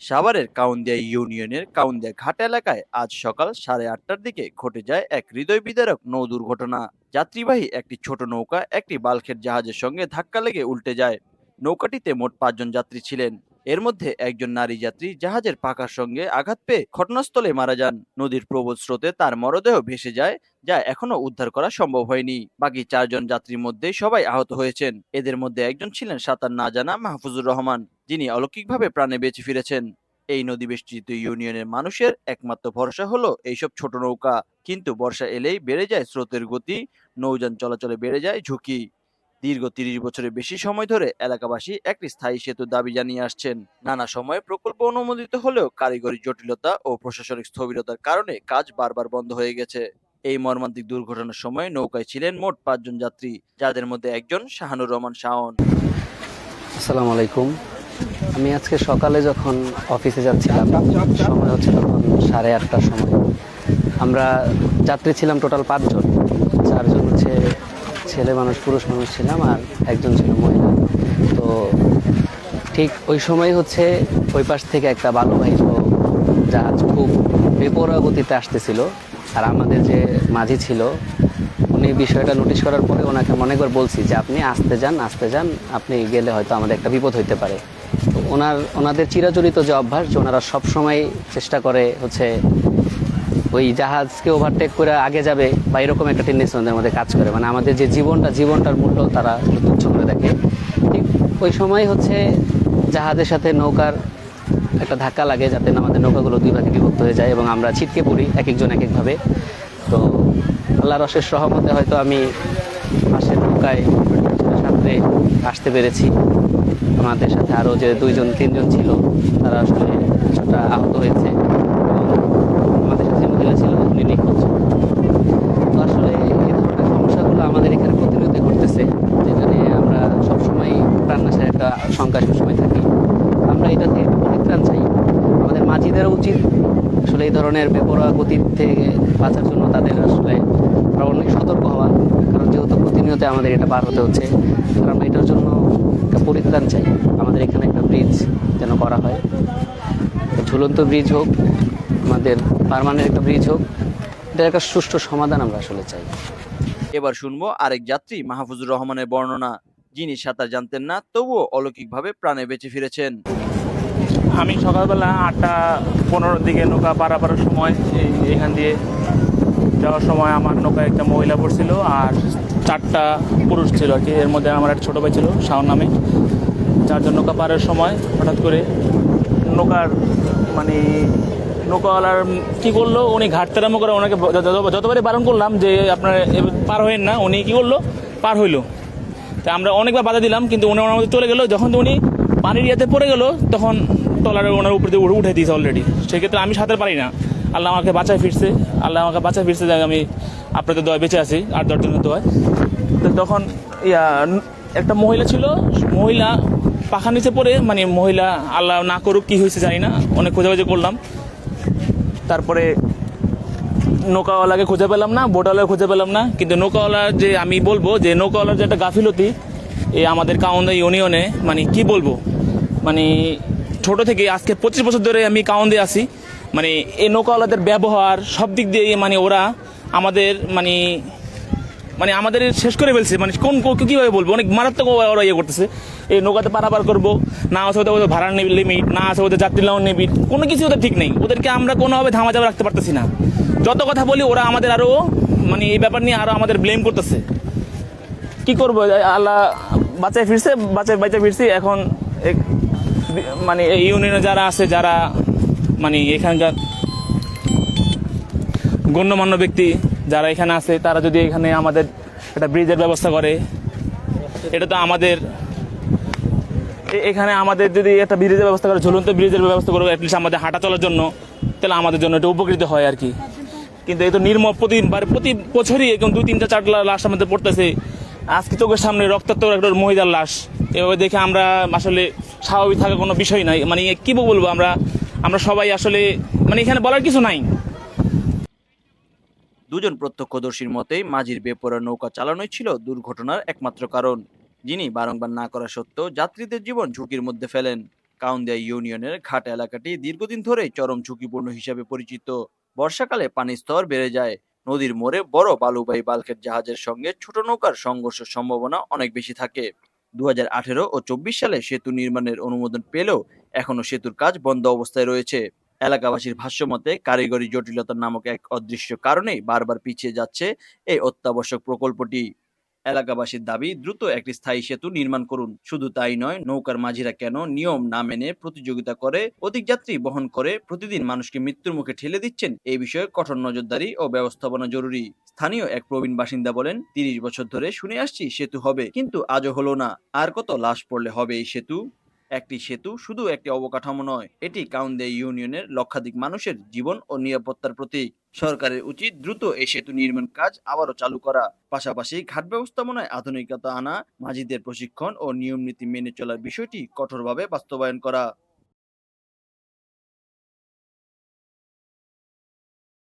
সাভারের কাউন্দিয়া ইউনিয়নের কাউন্দিয়া ঘাট এলাকায় আজ সকাল সাড়ে আটটার দিকে ঘটে যায় এক হৃদয় বিদারক নৌ দুর্ঘটনা। যাত্রীবাহী একটি ছোট নৌকা একটি বাল্কের জাহাজের সঙ্গে ধাক্কা লেগে উল্টে যায়। নৌকাটিতে মোট পাঁচজন যাত্রী ছিলেন। এর মধ্যে একজন নারী যাত্রী জাহাজের পাকার সঙ্গে আঘাত পেয়ে ঘটনাস্থলে মারা যান। নদীর প্রবল স্রোতে তার মরদেহ ভেসে যায়, যা এখনও উদ্ধার করা সম্ভব হয়নি। বাকি চারজন যাত্রীর মধ্যে সবাই আহত হয়েছেন। এদের মধ্যে একজন ছিলেন সাঁতার না জানা মাহফুজুর রহমান। যিনি অলৌকিকভাবে প্রাণে বেঁচে ফিরেছেন। এই নদী বেষ্টিত ইউনিয়নের মানুষের একমাত্র ভরসা হলো এইসব ছোট নৌকা। কিন্তু বর্ষা এলেই বেড়ে যায় স্রোতের গতি, নৌযান চলাচলে বেড়ে যায় ঝুঁকি। দীর্ঘ তিরিশ বছরের বেশি সময় ধরে এলাকাবাসী একটি স্থায়ী সেতু দাবি জানিয়ে আসছেন। নানা সময়ে প্রকল্প অনুমোদিত হলেও কারিগরি জটিলতা ও প্রশাসনিক স্থবিরতার কারণে কাজ বারবার বন্ধ হয়ে গেছে। এই মর্মান্তিক দুর্ঘটনার সময় নৌকায় ছিলেন মোট পাঁচজন যাত্রী, যাদের মধ্যে একজন শাহানুর রহমান শাওন। আসসালামু আলাইকুম। আমি আজকে সকালে যখন অফিসে যাচ্ছিলাম, সময় হচ্ছে তখন সাড়ে আটটার সময়। আমরা যাত্রী ছিলাম টোটাল পাঁচজন। চারজন হচ্ছে ছেলে মানুষ, পুরুষ মানুষ ছিলাম আর একজন ছিল মহিলা। তো ঠিক ওই সময় হচ্ছে ওই পাশ থেকে একটা বালুবাহিত জাহাজ খুব বেপরোয়া গতিতে আসতেছিল। আর আমাদের যে মাঝি ছিল, উনি বিষয়টা নোটিশ করার পরে ওনাকে মনে করে বলছি যে, আপনি আসতে যান আসতে যান। আপনি গেলে হয়তো আমাদের একটা বিপদ হইতে পারে। ওনার, ওনাদের চিরাচরিত যে অভ্যাস যে ওনারা সবসময় চেষ্টা করে হচ্ছে ওই জাহাজকে ওভারটেক করে আগে যাবে বা এরকম একটা টেন্ডেন্সি ওদের মধ্যে কাজ করে। মানে আমাদের যে জীবনটা, জীবনটার মূল্য তারা তুচ্ছ করে দেখে। ঠিক ওই সময় হচ্ছে জাহাজের সাথে নৌকার একটা ধাক্কা লাগে যাতে আমাদের নৌকাগুলো দুই ভাগে বিভক্ত হয়ে যায় এবং আমরা ছিটকে পড়ি এক একজন এক একভাবে তো আল্লাহর অশেষ সহমতে হয়তো আমি পাশের নৌকায় সাথে আসতে পেরেছি। আমাদের সাথে আরও যে দুইজন, তিনজন ছিল, তারা আসলে কিছুটা আহত হয়েছে। আমাদের সাথে মহিলা ছিল, উনি নিখোঁজ। তো আসলে এই ধরনের সমস্যাগুলো আমাদের এখানে প্রতিনিয়ত ঘটতেছে, যেখানে আমরা সবসময় প্রাণনাশের একটা শঙ্কা সবসময় থাকি। আমরা এটা থেকে একটু পরিত্রাণ চাই। আমাদের মাঝিদের উচিত। আসলে এই ধরনের বেপরোয়া গতির থেকে বাঁচার জন্য তাদের আসলে অনেক সতর্ক হওয়া। কারণ যেহেতু প্রতিনিয়ত আমাদের এটা পার হতে হচ্ছে আমরা এটার জন্য একটা পরিত্রাণ চাই। আমাদের এখানে একটা ব্রিজ যেন করা হয়। ঝুলন্ত ব্রিজ হোক আমাদের পার্মানেন্ট একটা ব্রিজ হোক এটার একটা সুষ্ঠু সমাধান আমরা আসলে চাই। এবার শুনব আরেক যাত্রী মাহফুজুর রহমানের বর্ণনা। যিনি সাঁতার জানতেন না তবুও অলৌকিকভাবে প্রাণে বেঁচে ফিরেছেন। আমি সকালবেলা আটটা পনেরোর দিকে নৌকা পারাপারের সময় এখান দিয়ে যাওয়ার সময় আমার নৌকায় একটা মহিলা পড়ছিল আর চারটা পুরুষ ছিল আর কি। এর মধ্যে আমার একটা ছোটো ভাই ছিল, শাওন নামে। চারজন নৌকা পারের সময় হঠাৎ করে নৌকার মানে নৌকাওয়ালার কী করল, উনি ঘাট তেরামো করে ওনাকে যতবারই বারণ করলাম যে আপনার পার হইন না, উনি কী করল, পার হইল। তা আমরা অনেকবার বাধা দিলাম, কিন্তু উনি ওনার মধ্যে চলে গেলো। যখন উনি পানির ইয়েতে পড়ে গেলো, তখন টলারে ওনার উপর উঠে দিয়েছে অলরেডি সেক্ষেত্রে আমি সাঁতার পারি না। আল্লাহ আমাকে বাঁচায় ফিরছে, আল্লাহ আমাকে বাঁচায় ফিরছে যে আমি আপনাদের দোয়া বেঁচে আছি, আর দশজনের দোয়ায়। তো তখন, ইয়া একটা মহিলা ছিল, মহিলা পাখার নিচে পড়ে মানে মহিলা আল্লাহ না করুক কী হয়েছে জানি না, অনেক খোঁজাখুঁজি করলাম। তারপরে নৌকাওয়ালাকে খুঁজে পেলাম না, বোটওয়ালাকে খুঁজে পেলাম না, কিন্তু নৌকাওয়ালা যে আমি বলব, যে নৌকাওয়ালার যে একটা গাফিলতি এই আমাদের কাউন্দা ইউনিয়নে মানে কি বলব মানে ছোট থেকে আজকে পঁচিশ বছর ধরে আমি কাউন্দে আসি মানে এই নৌকাওয়ালাদের ব্যবহার সব দিক দিয়ে মানে ওরা আমাদের মানে মানে আমাদের শেষ করে ফেলছে। মানে কোন কীভাবে বলব? অনেক মারাত্মক ওরা ইয়ে করতেছে। এই নৌকাতে পারাপার করব, না আছে ওদের ভাড়ার লিমিট না আছে ওদের যাত্রী লাউন লিমিট কোনো কিছু ওদের ঠিক নেই। ওদেরকে আমরা কোনোভাবে ধামা চাপা রাখতে পারতেছি না। যত কথা বলি, ওরা আমাদের আরও মানে এই ব্যাপার নিয়ে আরও আমাদের ব্লেম করতেছে। কি করব? আল্লাহ বাচ্চায় ফিরছে বাচ্চায় বাচ্চায় ফিরছি। এখন মানে এই ইউনিয়নে যারা আছে, যারা মানে এখানকার গণ্যমান্য ব্যক্তি যারা এখানে আছে, তারা যদি এখানে আমাদের একটা ব্রিজের ব্যবস্থা করে, এটা তো আমাদের এখানে আমাদের যদি একটা ব্রিজের ব্যবস্থা করে, ঝুলন্ত ব্রিজের ব্যবস্থা করে অ্যাটলিস্ট আমাদের হাঁটা চলার জন্য, তাহলে আমাদের জন্য এটা উপকৃত হয় আর কি। কিন্তু এই তো নির্ম প্রতিবার প্রতি বছরই এরকম দুই, তিনটা, চারটা লাশ আমাদের পড়তেছে। আজকে চোখের সামনে রক্তাক্ত একটা মহিলার লাশ। এভাবে দেখে আমরা আসলে স্বাভাবিক থাকার কোনো বিষয় নাই। মানে কি বলব আমরা? আমরা সবাই আসলে মানে এখানে বলার কিছু নাই। দুজন প্রত্যক্ষদর্শীর মতেই মাঝির বেপরা নৌকা চালানোই ছিল দুর্ঘটনার একমাত্র কারণ। যিনি বারংবার না করা সত্ত্বেও যাত্রীদের জীবন ঝুঁকির মধ্যে ফেলেন। কাউন্দিয়া ইউনিয়নের ঘাট এলাকাটি দীর্ঘদিন ধরে চরম ঝুঁকিপূর্ণ হিসাবে পরিচিত। বর্ষাকালে পানির স্তর বেড়ে যায়। নদীর মোড়ে বড় বালুবাহী বালকের জাহাজের সঙ্গে ছোট নৌকার সংঘর্ষের সম্ভাবনা অনেক বেশি থাকে। দু হাজার আঠেরো ও চব্বিশ সালে সেতু নির্মাণের অনুমোদন পেলেও এখনও সেতুর কাজ বন্ধ অবস্থায় রয়েছে। এলাকাবাসীর ভাষ্যমতে কারিগরি জটিলতা নামক এক অদৃশ্য কারণেই বারবার পিছিয়ে যাচ্ছে এই অত্যাবশ্যক প্রকল্পটি। এলাকাবাসীর দাবি, দ্রুত একটি স্থায়ী সেতু নির্মাণ করুন। শুধু তাই নয়, নৌকার মাঝিরা কেন নিয়ম না মেনে প্রতিযোগিতা করে, অধিক যাত্রী বহন করে, প্রতিদিন মানুষকে মৃত্যুর মুখে ঠেলে দিচ্ছেন, এই বিষয়ে কঠোর নজরদারি ও ব্যবস্থাপনা জরুরি। স্থানীয় এক প্রবীণ বাসিন্দা বলেন, তিরিশ বছর ধরে শুনে আসছি সেতু হবে, কিন্তু আজও হলো না। আর কত লাশ পড়লে হবে এই সেতু? একটি সেতু শুধু একটি অবকাঠামো নয়, এটি কাউন্দে ইউনিয়নের লক্ষাধিক মানুষের জীবন ও নিরাপত্তার প্রতীক। সরকারের উচিত দ্রুত এই সেতু নির্মাণ কাজ আবারও চালু করা। পাশাপাশি ঘাট ব্যবস্থাপনায় আধুনিকতা আনা, মাঝিদের প্রশিক্ষণ ও নিয়ম নীতি মেনে চলার বিষয়টি কঠোরভাবে বাস্তবায়ন করা।